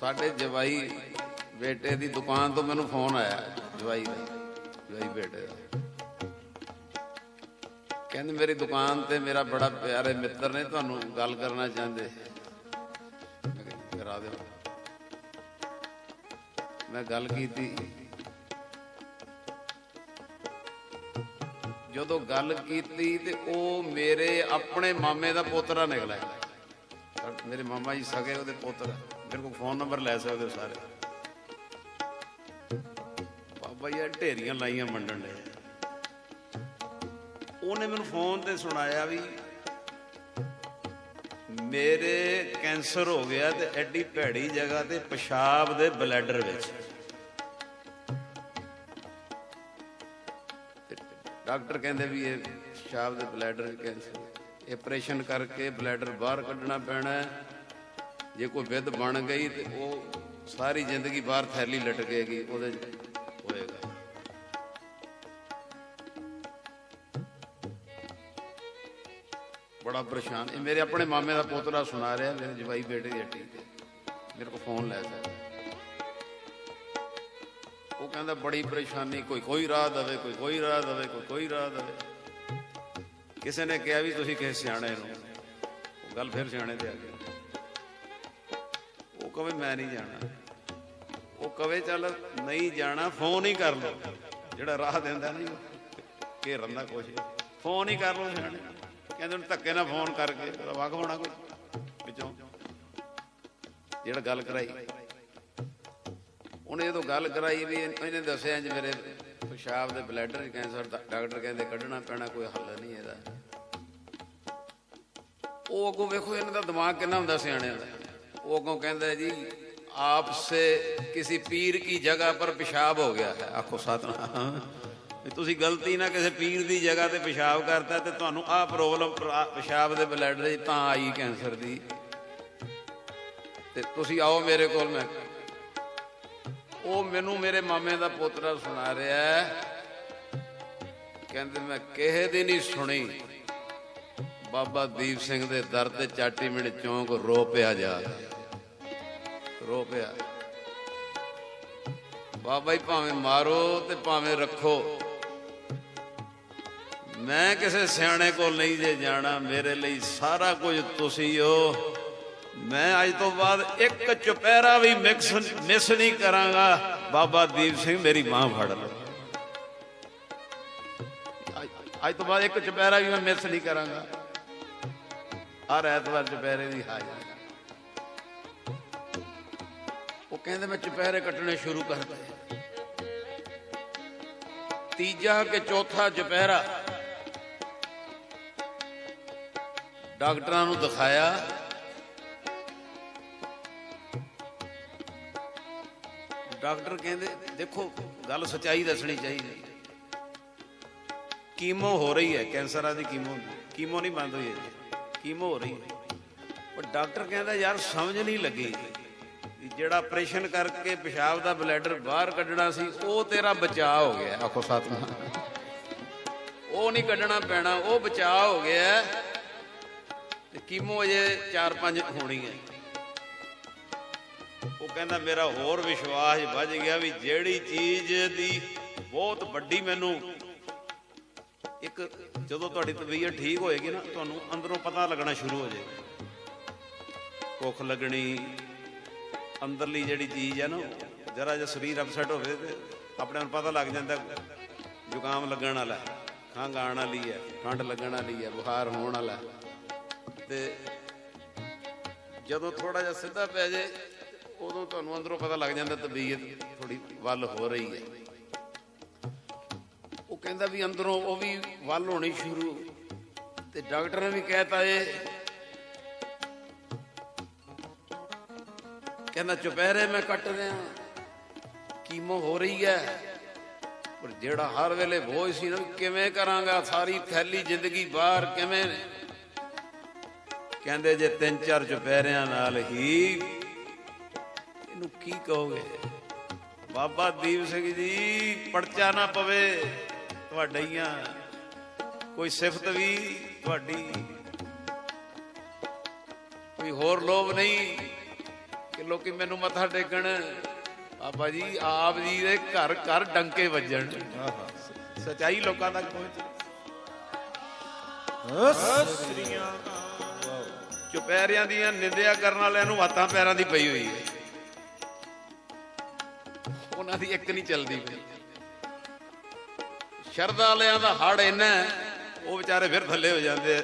ਸਾਡੇ ਜਵਾਈ ਬੇਟੇ ਦੀ ਦੁਕਾਨ ਤੋਂ ਮੈਨੂੰ ਫੋਨ ਆਇਆ, ਜਵਾਈ ਦਾ, ਜਵਾਈ ਬੇਟੇ ਦਾ। ਕਹਿੰਦੇ, ਮੇਰੀ ਦੁਕਾਨ ਤੇ ਮੇਰਾ ਬੜਾ ਪਿਆਰੇ ਮਿੱਤਰ ਨੇ, ਤੁਹਾਨੂੰ ਗੱਲ ਕਰਨਾ ਚਾਹੁੰਦੇ? ਕਰਾ ਦਿਓ। ਮੈਂ ਗੱਲ ਕੀਤੀ। ਜਦੋਂ ਗੱਲ ਕੀਤੀ ਤੇ ਉਹ ਮੇਰੇ ਆਪਣੇ ਮਾਮੇ ਦਾ ਪੋਤਰਾ ਨਿਕਲਿਆ। ਮੇਰੇ ਮਾਮਾ ਜੀ ਸਗੇ ਉਹਦੇ ਪੁੱਤਰ। ਮੇਰੇ ਕੋਲ ਫੋਨ ਨੰਬਰ ਲੈ ਸਕਦੇ ਹੋ ਸਾਰੇ। ਬਾਬਾ ਜੀ ਢੇਰੀਆਂ ਲਾਈਆਂ ਮੰਡਣ ਦੇ ਉਹਨੇ ਮੈਨੂੰ ਫੋਨ ਤੇ ਸੁਣਾਇਆ ਵੀ ਮੇਰੇ ਕੈਂਸਰ ਹੋ ਗਿਆ ਤੇ ਐਡੀ ਭੈੜੀ ਜਗ੍ਹਾ ਤੇ ਪਿਸ਼ਾਬ ਦੇ ਬਲੈਡਰ ਵਿੱਚ। ਡਾਕਟਰ ਕਹਿੰਦੇ ਵੀ ਇਹ ਪਿਸ਼ਾਬ ਦੇ ਬਲੈਡਰ ਵਿੱਚ ਕੈਂਸਰ ਇਹ ਆਪਰੇਸ਼ਨ ਕਰਕੇ ਬਲੈਡਰ ਬਾਹਰ ਕੱਢਣਾ ਪੈਣਾ ਹੈ। ਜੇ ਕੋਈ ਵਿਧ ਬਣ ਗਈ ਤੇ ਉਹ ਸਾਰੀ ਜ਼ਿੰਦਗੀ ਬਾਹਰ ਥੈਲੀ ਲਟਕੇਗੀ, ਉਹਦੇ ਹੋਏਗਾ। ਬੜਾ ਪਰੇਸ਼ਾਨ। ਇਹ ਮੇਰੇ ਆਪਣੇ ਮਾਮੇ ਦਾ ਪੋਤਰਾ ਸੁਣਾ ਰਿਹਾ, ਮੇਰੇ ਜਵਾਈ ਬੇਟੇ ਦੀ ਹੱਟੀ ਤੇ। ਮੇਰੇ ਕੋਲ ਫੋਨ ਲੈ ਸਕਦਾ। ਉਹ ਕਹਿੰਦਾ, ਬੜੀ ਪਰੇਸ਼ਾਨੀ, ਕੋਈ ਕੋਈ ਰਾਹ ਦੇਵੇ, ਕੋਈ ਕੋਈ ਰਾਹ ਦੇਵੇ, ਕੋਈ ਕੋਈ ਰਾਹ ਦੇਵੇ। ਕਿਸੇ ਨੇ ਕਿਹਾ ਵੀ ਤੁਸੀਂ ਕਿਸੇ ਸਿਆਣੇ ਨੂੰ। ਗੱਲ ਫਿਰ ਸਿਆਣੇ ਤੇ ਆ ਗਈ। ਕਵੇ ਮੈਂ ਨਹੀਂ ਜਾਣਾ। ਉਹ ਕਵੇ ਚੱਲ ਨਹੀਂ ਜਾਣਾ, ਫੋਨ ਹੀ ਕਰ ਲਓ। ਜਿਹੜਾ ਰਾਹ ਦਿੰਦਾ ਨਹੀਂ ਘੇਰਨ ਦਾ ਕੁਛ ਫੋਨ ਹੀ ਕਰ ਲਓ ਸਿਆਣੇ ਕਹਿੰਦੇ ਉਹਨੂੰ ਧੱਕੇ ਨਾਲ ਫੋਨ ਕਰਕੇ ਵਗ ਹੋਣਾ ਕੋਈ। ਵਿੱਚੋਂ ਜਿਹੜਾ ਗੱਲ ਕਰਾਈ। ਉਹਨੇ ਜਦੋਂ ਗੱਲ ਕਰਾਈ ਵੀ ਇਹਨੇ ਦੱਸਿਆ ਜੀ ਮੇਰੇ ਪਿਸ਼ਾਬ ਦੇ ਬਲੈਡਰ ਕੈਂਸਰ ਡਾਕਟਰ ਕਹਿੰਦੇ ਕੱਢਣਾ ਪੈਣਾ, ਕੋਈ ਹੱਲ ਨਹੀਂ ਇਹਦਾ। ਉਹ ਅੱਗੋਂ ਵੇਖੋ ਇਹਨਾਂ ਦਾ ਦਿਮਾਗ ਕਿੰਨਾ ਹੁੰਦਾ ਸਿਆਣਿਆਂ ਦਾ। ਉਹ ਅੱਗੋਂ ਕਹਿੰਦਾ ਜੀ ਆਪ ਸੇ ਕਿਸੇ ਪੀਰ ਕੀ ਜਗ੍ਹਾ ਪਰ ਪਿਸ਼ਾਬ ਹੋ ਗਿਆ ਹੈ। ਆਖੋ ਸਤਨਾਮ। ਤੁਸੀਂ ਗਲਤੀ ਨਾਲ ਕਿਸੇ ਪੀਰ ਦੀ ਜਗ੍ਹਾ ਤੇ ਪਿਸ਼ਾਬ ਕਰਤਾ ਤੇ ਤੁਹਾਨੂੰ ਆਹ ਪ੍ਰੋਬਲਮ ਪਿਸ਼ਾਬ ਦੇ ਬਲੈਡਰ ਦੇ ਤਾਂ ਆਈ ਕੈਂਸਰ ਦੀ। ਤੇ ਤੁਸੀਂ ਆਓ ਮੇਰੇ ਕੋਲ ਮੈਂ। ਉਹ ਮੈਨੂੰ ਮੇਰੇ ਮਾਮੇ ਦਾ ਪੋਤਰਾ ਸੁਣਾ ਰਿਹਾ ਕਹਿੰਦੇ ਮੈਂ ਕਿਸੇ ਦੀ ਨਹੀਂ ਸੁਣੀ। ਬਾਬਾ ਦੀਪ ਸਿੰਘ ਦੇ ਦਰ ਤੇ ਚਾਟੀ ਮਿੰਟ ਚੌਂਕ ਰੋ ਪਿਆ ਜਾ। ਰੋ ਪਿਆ। ਬਾਬਾ ਜੀ, ਭਾਵੇਂ ਮਾਰੋ ਤੇ ਭਾਵੇਂ ਰੱਖੋ। ਮੈਂ ਕਿਸੇ ਸਿਆਣੇ ਕੋਲ ਨਹੀਂ ਜੇ ਜਾਣਾ, ਮੇਰੇ ਲਈ ਸਾਰਾ ਕੁਝ ਤੁਸੀਂ ਹੋ। ਮੈਂ ਅੱਜ ਤੋਂ ਬਾਅਦ ਇੱਕ ਚੁਪਹਿਰਾ ਵੀ ਮਿਕਸ, ਮਿਸ ਨਹੀਂ ਕਰਾਂਗਾ। ਬਾਬਾ ਦੀਪ ਸਿੰਘ ਮੇਰੀ ਮਾਂ ਫੜ ਲਓ। ਅੱਜ- ਤੋਂ ਬਾਅਦ ਇੱਕ ਚੁਪਹਿਰਾ ਵੀ ਮੈਂ ਮਿਸ ਨਹੀਂ ਕਰਾਂਗਾ। ਹਰ ਐਤਵਾਰ ਚੁਪਹਿਰੇ ਦੀ ਹਾਜ਼ਰ। ਉਹ ਕਹਿੰਦੇ ਮੈਂ ਚੁਪਹਿਰੇ ਕੱਟਣੇ ਸ਼ੁਰੂ ਕਰਤੇ ਤੀਜਾ ਕਿ ਚੌਥਾ ਚੁਪਹਿਰਾ ਡਾਕਟਰਾਂ ਨੂੰ ਦਿਖਾਇਆ। ਡਾਕਟਰ ਕਹਿੰਦੇ, ਦੇਖੋ, ਗੱਲ ਸਚਾਈ ਦੱਸਣੀ ਚਾਹੀਦੀ। ਕੀਮੋ ਹੋ ਰਹੀ ਹੈ, ਕੈਂਸਰਾਂ ਦੀ ਕੀਮੋ ਕੀਮੋ ਨਹੀਂ ਬੰਦ ਹੋਈ ਹੈ ਕੀਮੋ ਹੋ ਰਹੀ ਹੈ। ਪਰ ਡਾਕਟਰ ਕਹਿੰਦਾ, ਯਾਰ ਸਮਝ ਨਹੀਂ ਲੱਗੀ। ਵੀ ਜਿਹੜਾ ਆਪਰੇਸ਼ਨ ਕਰਕੇ ਪਿਸ਼ਾਬ ਦਾ ਬਲੈਡਰ ਬਾਹਰ ਕੱਢਣਾ ਸੀ ਉਹ ਤੇਰਾ ਬਚਾਅ ਹੋ ਗਿਆ। ਆਖੋ ਸਤਨਾਮ ਉਹ ਨਹੀਂ ਕੱਢਣਾ ਪੈਣਾ ਉਹ ਬਚਾਅ ਹੋ ਗਿਆ। ਤੇ ਕੀਮੋ ਅਜੇ 4-5 ਹੋਣੀ ਹੈ। ਉਹ ਕਹਿੰਦਾ ਮੇਰਾ ਹੋਰ ਵਿਸ਼ਵਾਸ ਵੱਜ ਗਿਆ ਵੀ ਜਿਹੜੀ ਚੀਜ਼ ਦੀ ਬਹੁਤ ਵੱਡੀ ਮੈਨੂੰ ਇੱਕ ਜਦੋਂ ਤੁਹਾਡੀ ਤਬੀਅਤ ਠੀਕ ਹੋਏਗੀ ਨਾ ਤੁਹਾਨੂੰ ਅੰਦਰੋਂ ਪਤਾ ਲੱਗਣਾ ਸ਼ੁਰੂ ਹੋ ਜਾਏਗਾ। ਭੁੱਖ ਲੱਗਣੀ ਅੰਦਰਲੀ ਜਿਹੜੀ ਚੀਜ਼ ਹੈ ਨਾ, ਜਰਾ ਜਿਹਾ ਸਰੀਰ ਅਪਸੈਟ ਹੋਵੇ ਤੇ ਆਪਣੇ ਨੂੰ ਪਤਾ ਲੱਗ ਜਾਂਦਾ ਜ਼ੁਕਾਮ ਲੱਗਣ ਵਾਲਾ ਖੰਘ ਆਉਣ ਵਾਲੀ ਹੈ, ਠੰਡ ਲੱਗਣ ਵਾਲੀ ਹੈ, ਬੁਖਾਰ ਹੋਣ ਵਾਲਾ ਹੈ। ਤੇ ਜਦੋਂ ਥੋੜਾ ਜਿਹਾ ਸਿੱਧਾ ਪੈ ਜੇ ਉਦੋਂ ਤੁਹਾਨੂੰ ਅੰਦਰੋਂ ਪਤਾ ਲੱਗ ਜਾਂਦਾ ਤਬੀਅਤ ਥੋੜੀ ਵੱਲ ਹੋ ਰਹੀ ਹੈ ਉਹ ਕਹਿੰਦਾ ਵੀ ਅੰਦਰੋਂ ਉਹ ਵੀ ਵੱਲ ਹੋਣੀ ਸ਼ੁਰੂ, ਤੇ ਡਾਕਟਰ ਨੇ ਵੀ ਕਹਿਤਾ ਇਹ ਕਹਿੰਦਾ, ਚੁਪਹਿਰੇ ਮੈਂ ਕੱਟ ਰਿਹਾ ਕੀਮੋ ਹੋ ਰਹੀ ਹੈ। ਪਰ ਜਿਹੜਾ ਹਰ ਵੇਲੇ ਬੋਝ ਸੀ ਨਾ ਵੀ ਕਿਵੇਂ ਕਰਾਂਗਾ? ਸਾਰੀ ਥੈਲੀ ਜ਼ਿੰਦਗੀ ਬਾਹਰ ਕਿਵੇਂ? ਕਹਿੰਦੇ, ਜੇ ਤਿੰਨ ਚਾਰ ਚੁਪਹਿਰਿਆਂ ਨਾਲ ਹੀ ਇਹਨੂੰ ਕੀ ਕਹੋਗੇ? ਬਾਬਾ ਦੀਪ ਸਿੰਘ ਜੀ, ਪਰਚਾ ਨਾ ਪਵੇ ਤੁਹਾਡੀਆਂ ਕੋਈ ਸਿਫਤ ਵੀ ਤੁਹਾਡੀ। ਕੋਈ ਹੋਰ ਲੋਭ ਨਹੀਂ। ਕਿ ਲੋਕੀ ਮੈਨੂੰ ਮੱਥਾ ਟੇਕਣ। ਬਾਬਾ ਜੀ ਆਪ ਜੀ ਦੇ ਘਰ ਘਰ ਡੰਕੇ ਵੱਜਣ। ਸਚਾਈ ਲੋਕਾਂ ਤੱਕ ਪਹੁੰਚ ਚੁਪਹਿਰਿਆਂ ਦੀਆਂ ਨਿੰਦਿਆ ਕਰਨ ਵਾਲਿਆਂ ਨੂੰ ਹੱਥਾਂ ਪੈਰਾਂ ਦੀ ਪਈ ਹੋਈ ਹੈ। ਉਹਨਾਂ ਦੀ ਇੱਕ ਨਹੀਂ ਚੱਲਦੀ ਪਈ। ਸ਼ਰਧਾ ਵਾਲਿਆਂ ਦਾ ਹੜ ਇੰਨਾ ਉਹ ਵਿਚਾਰੇ ਫਿਰ ਥੱਲੇ ਹੋ ਜਾਂਦੇ ਆ।